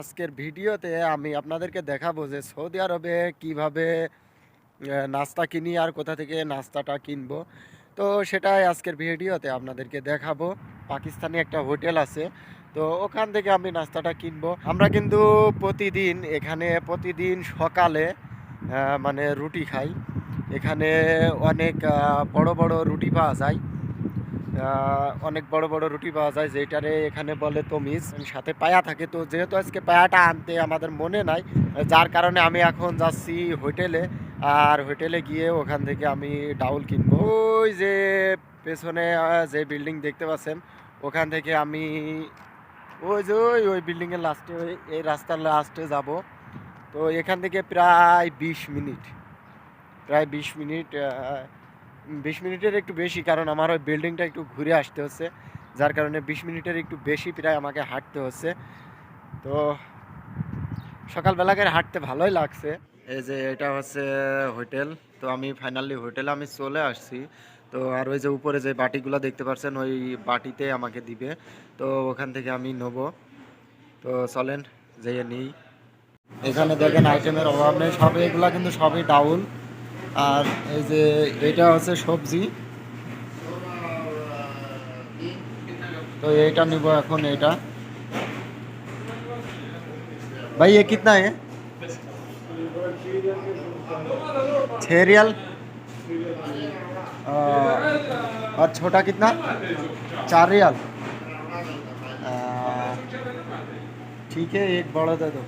আজকের ভিডিওতে আমি আপনাদেরকে দেখাবো যে সৌদি আরবে কীভাবে নাস্তা কিনি আর কোথা থেকে নাস্তাটা কিনবো। তো সেটাই আজকের ভিডিওতে আপনাদেরকে দেখাবো। পাকিস্তানি একটা হোটেল আছে, তো ওখান থেকে আমি নাস্তাটা কিনবো। আমরা কিন্তু প্রতিদিন এখানে, প্রতিদিন সকালে মানে রুটি খাই। এখানে অনেক বড় বড় রুটি পাওয়া যায়। অনেক বড় বড় রুটি পাওয়া যায় যেটারে এখানে বলে তমিজ। সাথে পায়া থাকে, তো যেহেতু আজকে পায়াটা আনতে আমাদের মনে নাই, যার কারণে আমি এখন যাচ্ছি হোটেলে, আর হোটেলে গিয়ে ওখান থেকে আমি ডাউল কিনবো। ওই যে পেছনে যে বিল্ডিং দেখতে পাচ্ছেন, ওখান থেকে আমি ওই যে ওই ওই বিল্ডিংয়ের লাস্টে, ওই, এই রাস্তার লাস্টে যাব। তো এখান থেকে প্রায় বিশ মিনিট, প্রায় বিশ মিনিট বিশ মিনিটের একটু বেশি, কারণ আমার ওই বিল্ডিংটা একটু ঘুরে আসতে হচ্ছে। যার কারণে বিশ মিনিটের একটু বেশি প্রায় আমাকে হাঁটতে হচ্ছে। তো সকালবেলাকে হাঁটতে ভালোই লাগছে। এই যে এটা হচ্ছে হোটেল, তো আমি ফাইনালি হোটেলে আমি চলে আসছি। তো আর ওই যে উপরে যে বাটিগুলো দেখতে পাচ্ছেন, ওই বাটিতে আমাকে দিবে। তো ওখান থেকে আমি নেব। তো চলেন, যেয়ে নিই। এখানে দেখেন আইটেমের অভাব নেই, সব এগুলা কিন্তু সবই ডাউল আর এই যে এটা হচ্ছে সবজি তো এইটা নিব এখন এটা भाई ये कितना है छः रियल अ, और छोटा कितना चार रियल अ, ठीक है एक बड़ा दे दो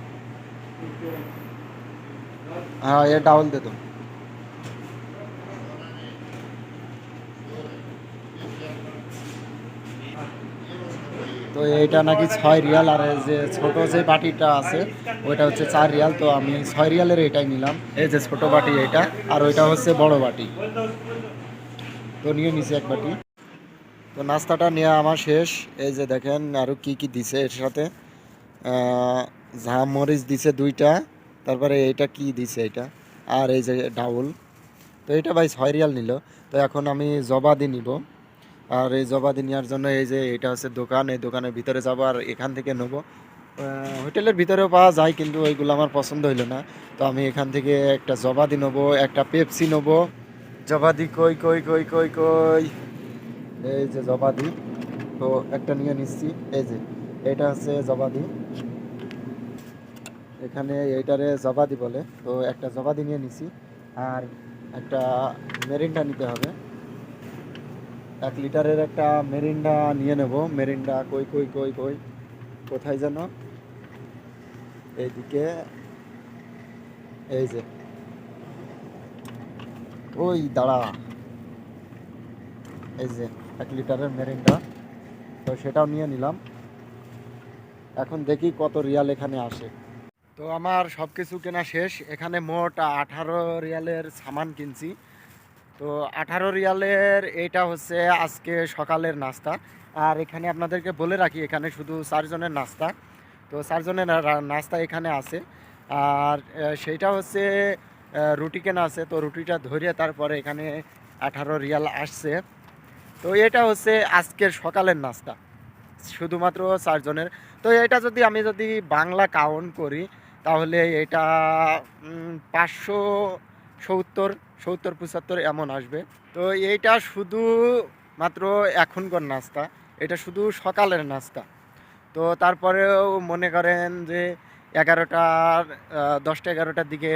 हाँ ये डाउल दे दो তো এইটা নাকি ছয় রিয়াল, আর যে ছোট যে বাটিটা আছে, ওইটা হচ্ছে চার রিয়াল, তো আমি ছয় রিয়ালের এটাই নিলাম। এই যে ছোট বাটি এটা আর ওইটা হচ্ছে বড় বাটি। তো নিয়ে নিছি এক বাটি। তো নাস্তাটা নেওয়া আমার শেষ। এই যে দেখেন আরও কি কি দিছে এর সাথে। মরিচ দিছে দুইটা, তারপরে এইটা কি দিছে এটা আর এই যে ডাউল। তো এটা ভাই ছয় রিয়াল নিল। তো এখন আমি জবাদি নিব। আর এই জবাদি নেওয়ার জন্য এই যে এটা হচ্ছে দোকান, এই দোকানের ভিতরে যাব আর এখান থেকে নেব। হোটেলের ভিতরেও পাওয়া যায়, কিন্তু ওইগুলো আমার পছন্দ হইল না। তো আমি এখান থেকে একটা জবাদি নেব, একটা পেপসি নেব। জবাদি কই কই কই কই কই? এই যে জবাদি তো একটা নিয়ে নিচ্ছি, এই যে, এটা হচ্ছে জবাদি এখানে এইটারে জবাদি বলে, তো একটা জবাদি নিয়ে নিছি আর একটা মেরিনটা নিতে হবে। এক লিটারের একটা মেরিন্ডা নিয়ে নেব। মেরিন্ডা কই কই কই কই, কোথায় যেন এইদিকে। এই যে। ওই দাঁড়া। এই যে, এক লিটারের মেরিন্ডা। তো সেটাও নিয়ে নিলাম। এখন দেখি কত রিয়াল এখানে আসে। তো আমার সব কিছু কেনা শেষ। এখানে মোট আঠারো রিয়ালের সামান কিনছি। তো আঠারো রিয়ালের এইটা হচ্ছে আজকে সকালের নাস্তা। আর এখানে আপনাদেরকে বলে রাখি, এখানে শুধু চারজনের নাস্তা। তো চারজনের নাস্তা এখানে আছে। আর সেইটা হচ্ছে রুটি কেনা আছে। তো রুটিটা ধরে তারপরে এখানে আঠারো রিয়াল আসছে। তো এটা হচ্ছে আজকের সকালের নাস্তা, শুধুমাত্র চারজনের। তো এটা যদি আমি যদি বাংলা কাউন্ট করি, তাহলে এটা পাঁচশো সত্তর সত্তর, পঁচাত্তর এমন আসবে। তো এইটা শুধু মাত্র এখনকার নাস্তা, এটা শুধু সকালের নাস্তা। তো তারপরেও মনে করেন যে এগারোটার দশটা, এগারোটার দিকে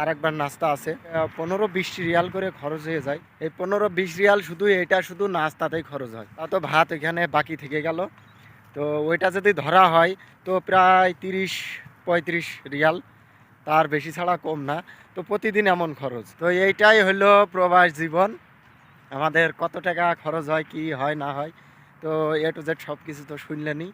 আর একবার নাস্তা আছে। পনেরো, বিশ রিয়াল করে খরচ হয়ে যায়। এই পনেরো, বিশ রিয়াল শুধু এটা শুধু নাস্তাতেই খরচ হয়। তা তো ভাত এখানে বাকি থেকে গেল। তো ওইটা যদি ধরা হয়, তো প্রায় তিরিশ, পঁয়ত্রিশ রিয়াল। তার বেশি ছাড়া কম না। তো প্রতিদিন এমন খরচ। তো এইটাই হলো প্রবাস জীবন। আমাদের কত টাকা খরচ হয়, কি হয়, না হয়। তো এ টু জেড সব কিছু তো শুনলেনই।